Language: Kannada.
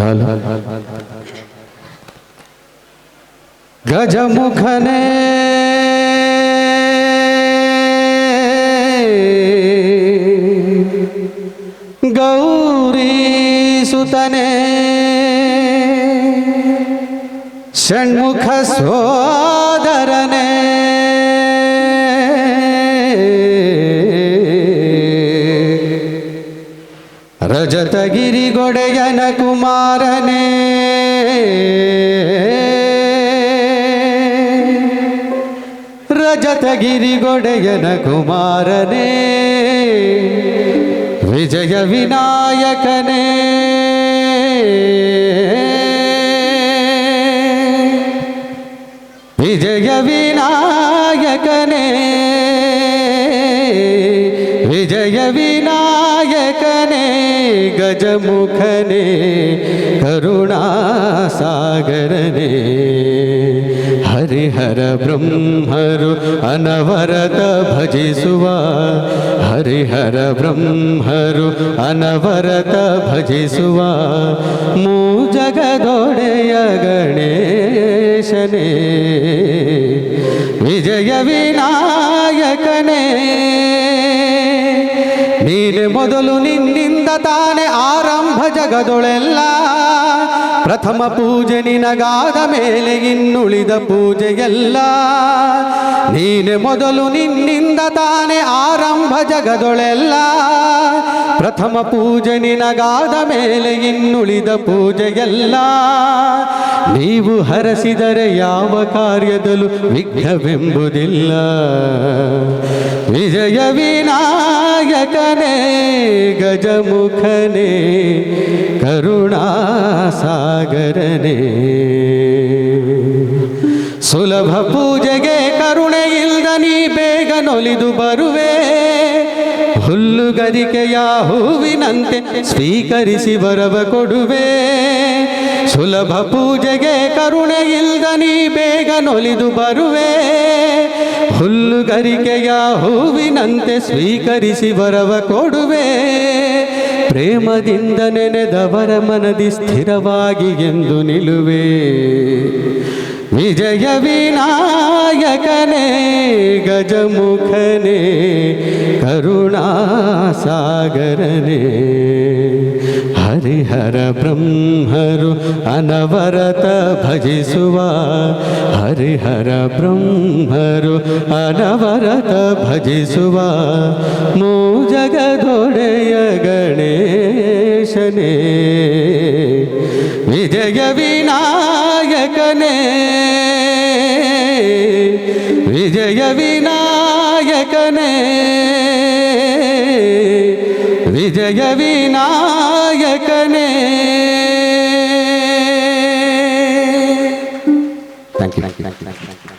ढाला गजमुखने गौरी सुतने। षण्मुख सोदरने। ಸೋದರನೇ ರಜತಗಿರಿಗೊಡೆಯನ ಕುಮಾರನೇ. ರಜತಗಿರಿಗೊಡೆಯನ ಕುಮಾರನೇ. ವಿಜಯ ವಿನಾಯಕನೇ. ವಿಜಯ ವಿನಾಯಕನೇ. ವಿನಾಯಕನೇ ಗಜಮುಖನೇ ಕರುಣಾಸಾಗರನೇ ಹರಿಹರ ಬ್ರಹ್ಮರು ಅನವರತ ಭಜಿಸುವ ಹರಿಹರ ಬ್ರಹ್ಮರು ಅನವರತ ಭಜಿಸುವ ಮೂ ಜಗದೊಡೆಯ ಗಣೇಶನೇ ವಿಜಯ ವಿನಾಯಕನೇ ನೀನೆ ಮೊದಲು ನಿನ್ನಿಂದ ತಾನೆ ಆರಂಭ ಜಗದೊಳೆಲ್ಲ. ಪ್ರಥಮ ಪೂಜೆ ನಿನಗಾದ ಮೇಲೆ ಇನ್ನುಳಿದ ಪೂಜೆಯೆಲ್ಲ ನೀನೆ ಮೊದಲು ನಿನ್ನಿಂದ ತಾನೆ ಆರಂಭ ಜಗದೊಳೆಲ್ಲ. ಪ್ರಥಮ ಪೂಜೆ ನಿನಗಾದ ಮೇಲೆ ಇನ್ನುಳಿದ ಪೂಜೆಯೆಲ್ಲ ನೀವು ಹರಸಿದರೆ ಯಾವ ಕಾರ್ಯದಲ್ಲೂ ವಿಘ್ನವೆಂಬುದಿಲ್ಲ. ವಿಜಯ ವಿನಾಯಕನೇ ಗಜಮುಖನೇ, ಕರುಣಾಸಾಗರನೇ. ಸುಲಭ ಪೂಜೆಗೆ ಕರುಣೆ ನೀ ಬೇಗ ನೊಲಿದು ಬರುವೆ. ಹುಲ್ಲುಗರಿಕೆಯ ಹೂವಿನಂತೆ ಸ್ವೀಕರಿಸಿ ಬರವ ಕೊಡುವೆ. ಸುಲಭ ಪೂಜೆಗೆ ಕರುಣೆ ನೀ ಬೇಗ ನೊಲಿದು ಬರುವೆ. ಹುಲ್ಲುಗರಿಕೆಯ ಹೂವಿನಂತೆ ಸ್ವೀಕರಿಸಿ ಬರವ ಕೊಡುವೆ. ಪ್ರೇಮದಿಂದ ನೆನೆದವರ ಮನದಿ ಸ್ಥಿರವಾಗಿ ಎಂದು ನಿಲುವೆ. ವಿಜಯ ವಿನಾಯಕನೇ, ಗಜಮುಖನೇ, ಕರುಣಾಸಾಗರನೇ. ಹರಿಹರ ಬ್ರಹ್ಮರು ಅನವರತ ಭಜಿಸುವ. ಹರಿಹರ ಬ್ರಹ್ಮರು ಅನವರತ ಭಜಿಸುವ. ಮೂ ಜಗದೊಡೆಯ ಗಣೇಶನೇ, ವಿಜಯ ವಿನಾಯಕನೇ ವಿಜಯ ವಿನಾಯಕನೇ, ವಿಜಯ நாயகனே தேங்க்யூ தேங்க்யூ தேங்க்யூ தேங்க்யூ